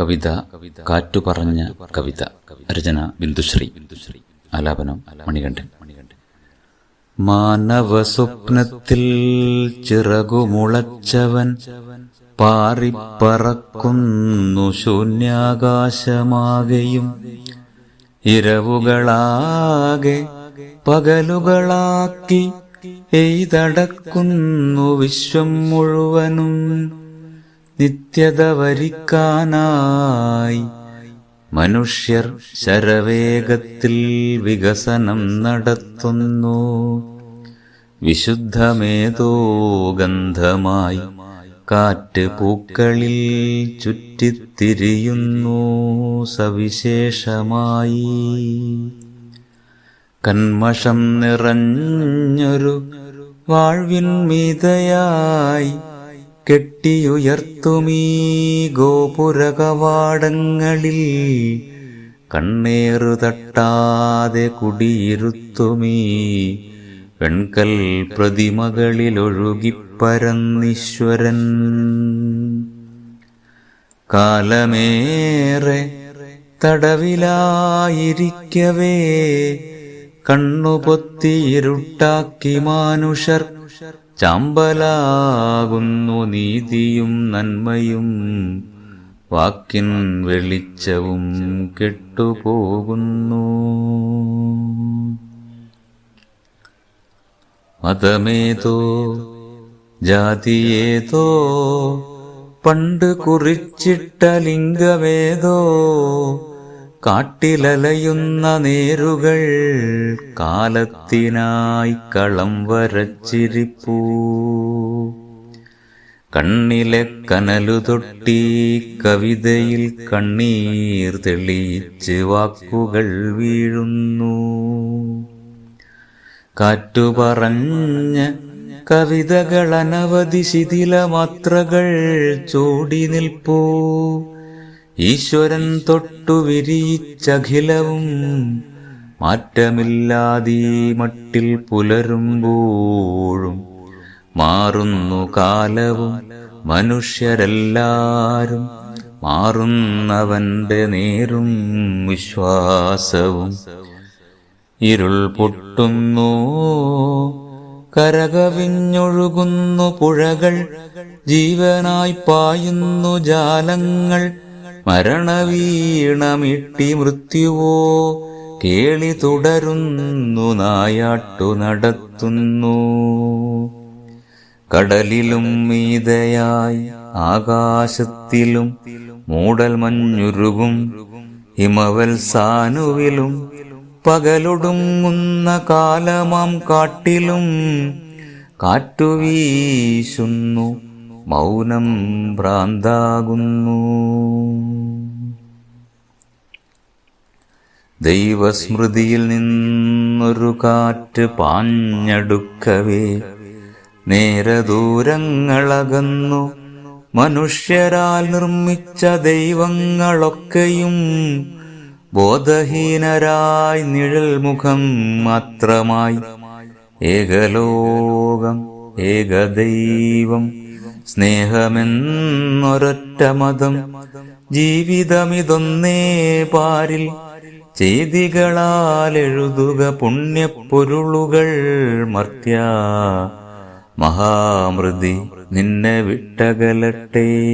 കവിത കാറ്റു പറഞ്ഞ കവിത രചന ബിന്ദുശ്രീ ബിന്ദുശ്രീ ആലാപനം മണികണ്ഠൻ. മണികണ്ഠൻ മാനവ സ്വപ്നത്തിൽ ചിറകുമുളച്ചവൻ പാറിപ്പറക്കുന്നു ശൂന്യാകാശമാകെയും ഇരവുകളാകെ പകലുകളാക്കി എയ്തടക്കുന്നു വിശ്വം മുഴുവനും. നിത്യത വരിക്കാനായി മനുഷ്യർ ശരവേഗത്തിൽ വികസനം നടത്തുന്നു. വിശുദ്ധമേതോ ഗന്ധമായി കാറ്റ് പൂക്കളിൽ ചുറ്റിത്തിരിയുന്നു സവിശേഷമായി. കന്മഷം നിറഞ്ഞൊരു വാഴ്വിൻമീതയായി കെട്ടിയുയർത്തുമീ ഗോപുരകവാടങ്ങളിൽ കണ്ണേറു തട്ടാതെ കുടിയിരുത്തുമീ വെൺകൽ പ്രതിമകളിലൊഴുകിപ്പരന്നീശ്വരൻ. കാലമേറെ തടവിലായിരിക്കവേ കണ്ണുപൊത്തിയിരുട്ടാക്കി മാനുഷർ ചാമ്പലാകുന്നു നീതിയും നന്മയും. വാക്കിൻ വെളിച്ചവും കെട്ടുപോകുന്നു. മതമേതോ ജാതിയേതോ പണ്ട് കുറിച്ചിട്ട ലിംഗമേതോ കാട്ടിലലയുന്ന നേരുകൾ കാലത്തിനായി കളം വരച്ചിരിപ്പൂ. കണ്ണിലെ കനലു തൊട്ടി കവിതയിൽ കണ്ണീർ തെളിയിച്ച് വാക്കുകൾ വീഴുന്നു. കാറ്റു കാറ്റുപറഞ്ഞ കവിതകൾ അനവധി ശിഥിലമാത്രകൾ ചൂടി നിൽപ്പൂ. ഈശ്വരൻ തൊട്ടു വിരിയിച്ചഖിലവും മാറ്റമില്ലാതീ മട്ടിൽ പുലരുമ്പോഴും മാറുന്നു കാലവും മനുഷ്യരെല്ലാരും മാറുന്നവന്റെ നേരും വിശ്വാസവും ഇരുൾ പൊട്ടുന്നു. കരകവിഞ്ഞൊഴുകുന്നു പുഴകൾ ജീവനായി പായുന്നു ജാലങ്ങൾ. മരണവീണമിട്ടി മൃത്യുവോ? കേളി തുടരുന്നു നായാട്ടു നടത്തുന്നു. കടലിലും മീതയായി ആകാശത്തിലും മൂടൽ മഞ്ഞുരുകും ഹിമവൽ സാനുവിലും പകലൊടുങ്ങുന്ന കാലമാം കാട്ടിലും കാറ്റുവീശുന്നു. മൗനം ഭ്രാന്താകുന്നു. ദൈവസ്മൃതിയിൽ നിന്നൊരു കാറ്റ് പാഞ്ഞടുക്കവേ നേരെ ദൂരങ്ങളകന്നു. മനുഷ്യരാൽ നിർമ്മിച്ച ദൈവങ്ങളൊക്കെയും ബോധഹീനരായി നിഴൽമുഖം മാത്രമായി. ഏകലോകം ഏകദൈവം സ്നേഹമെന്നൊരൊറ്റ മതം ജീവിതമിതൊന്നേ പാരിൽ ചെയ്തികളാൽ എഴുതുക പുണ്യപ്പൊരുളുകൾ മർത്യ. മഹാമൃതി നിന്നെ വിട്ടകലട്ടെ.